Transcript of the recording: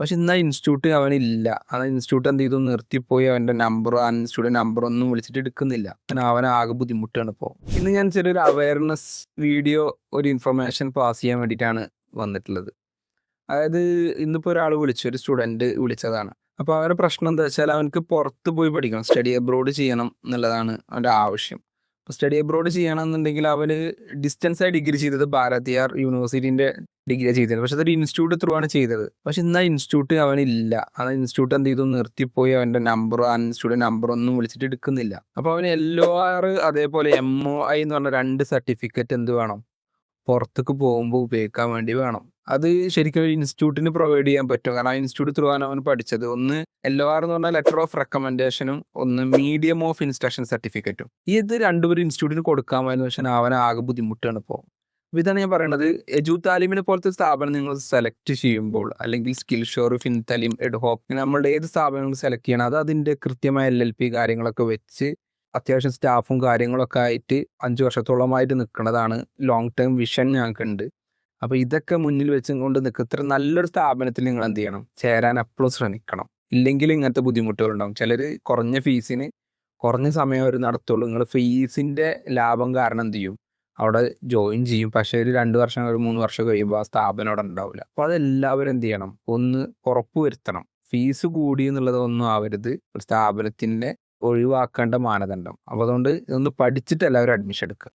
പക്ഷെ ഇന്ന് ആ ഇൻസ്റ്റിറ്റ്യൂട്ട് അവനില്ല ആ ഇൻസ്റ്റിറ്റ്യൂട്ട് എന്ത് ചെയ്തു? നിർത്തിപ്പോയി. അവന്റെ നമ്പർ ആ നമ്പർ ഒന്നും വിളിച്ചിട്ട് എടുക്കുന്നില്ല. അങ്ങനെ അവൻ ആകെ ബുദ്ധിമുട്ടാണ് ഇപ്പോൾ. ഇന്ന് ഞാൻ ചെറിയൊരു അവയർനെസ് വീഡിയോ ഒരു ഇൻഫർമേഷൻ പാസ് ചെയ്യാൻ വേണ്ടിയിട്ടാണ് വന്നിട്ടുള്ളത്. അതായത് ഇന്നിപ്പോൾ ഒരാൾ വിളിച്ചു ഒരു സ്റ്റുഡന്റ് വിളിച്ചതാണ്. അപ്പോൾ അവരുടെ പ്രശ്നം എന്താ വെച്ചാൽ അവനക്ക് പുറത്ത് പോയി പഠിക്കണം. സ്റ്റഡി അബ്രോഡ് ചെയ്യണം എന്നുള്ളതാണ് അവന്റെ ആവശ്യം. സ്റ്റഡി അബ്രോഡ് ചെയ്യണമെന്നുണ്ടെങ്കിൽ അവർ ഡിസ്റ്റൻസ് ആയി ഡിഗ്രി ചെയ്തത് ഭാരതിയാർ യൂണിവേഴ്സിറ്റിന്റെ ഡിഗ്രി ചെയ്തത്. പക്ഷെ അതൊരു ഇൻസ്റ്റിറ്റ്യൂട്ട് ത്രൂ ആണ് ചെയ്തത്. പക്ഷെ ഇന്ന് ആ ഇൻസ്റ്റിറ്റ്യൂട്ട് അവനില്ല. ആ ഇൻസ്റ്റിറ്റ്യൂട്ട് എന്ത് ചെയ്തു? നിർത്തിപ്പോയി. അവന്റെ നമ്പർ ആ ഇൻസ്റ്റിറ്റ്യൂട്ട് നമ്പർ ഒന്നും വിളിച്ചിട്ട് എടുക്കുന്നില്ല. അപ്പോൾ അവന് ഒ ആർ അതേപോലെ എം ഒ ഐ എന്ന് പറഞ്ഞ രണ്ട് സർട്ടിഫിക്കറ്റ് എന്ത് വേണം? പുറത്തേക്ക് പോകുമ്പോൾ ഉപയോഗിക്കാൻ വേണ്ടി വേണം. അത് ശരിക്കും ഇൻസ്റ്റിറ്റ്യൂട്ടിന് പ്രൊവൈഡ് ചെയ്യാൻ പറ്റും. കാരണം ആ ഇൻസ്റ്റിറ്റ്യൂട്ട് ത്രൂ ആണ് അവൻ പഠിച്ചത്. ഒന്ന് ഒ ആർ എന്ന് പറഞ്ഞാൽ ലെറ്റർ ഓഫ് റെക്കമെൻഡേഷനും ഒന്ന് മീഡിയം ഓഫ് ഇൻസ്ട്രക്ഷൻ സർട്ടിഫിക്കറ്റും ഇത് രണ്ടുപേരും ഇൻസ്റ്റിറ്റ്യൂട്ടിന് കൊടുക്കാമായിരുന്നു. പക്ഷേ അവൻ ആകെ ബുദ്ധിമുട്ടാണ് ഇപ്പോൾ ഇതാണ് ഞാൻ പറയുന്നത് എജു താലിമിനെ പോലത്തെ സ്ഥാപനം നിങ്ങൾ സെലക്ട് ചെയ്യുമ്പോൾ അല്ലെങ്കിൽ സ്കിൽ ഷോർ ഫിൻ തലീം എഡ് ഹോപ്പ് നമ്മളുടെ ഏത് സ്ഥാപനങ്ങൾ സെലക്ട് ചെയ്യണം അത് അതിന്റെ കൃത്യമായ എൽ എൽ പി കാര്യങ്ങളൊക്കെ വെച്ച് അത്യാവശ്യം സ്റ്റാഫും കാര്യങ്ങളൊക്കെ ആയിട്ട് അഞ്ച് വർഷത്തോളമായിട്ട് നിൽക്കുന്നതാണ് ലോങ് ടേം വിഷൻ ഞങ്ങൾക്കുണ്ട്. അപ്പോൾ ഇതൊക്കെ മുന്നിൽ വെച്ചും കൊണ്ട് നിൽക്കുക ഇത്ര നല്ലൊരു സ്ഥാപനത്തിൽ നിങ്ങൾ എന്ത് ചെയ്യണം? ചേരാൻ എപ്പോഴും ശ്രമിക്കണം. ഇല്ലെങ്കിൽ ഇങ്ങനത്തെ ബുദ്ധിമുട്ടുകൾ ഉണ്ടാവും ചിലർ കുറഞ്ഞ ഫീസിന് കുറഞ്ഞ സമയം അവർ നടത്തുള്ളൂ. നിങ്ങൾ ഫീസിന്റെ ലാഭം കാരണം എന്ത് ചെയ്യും? അവിടെ ജോയിൻ ചെയ്യും. പക്ഷേ ഒരു രണ്ട് വർഷം ഒരു മൂന്ന് വർഷം കഴിയുമ്പോൾ ആ സ്ഥാപനം അവിടെ ഉണ്ടാവില്ല. അപ്പോൾ അതെല്ലാവരും എന്ത് ചെയ്യണം? ഒന്ന് ഉറപ്പ് വരുത്തണം. ഫീസ് കൂടി എന്നുള്ളത് ഒന്നും ആവരുത്. ഒരു സ്ഥാപനത്തിന്റെ ഒഴിവാക്കേണ്ട മാനദണ്ഡം. അപ്പോൾ അതുകൊണ്ട് ഇതൊന്ന് പഠിച്ചിട്ട് എല്ലാവരും അഡ്മിഷൻ എടുക്കുക.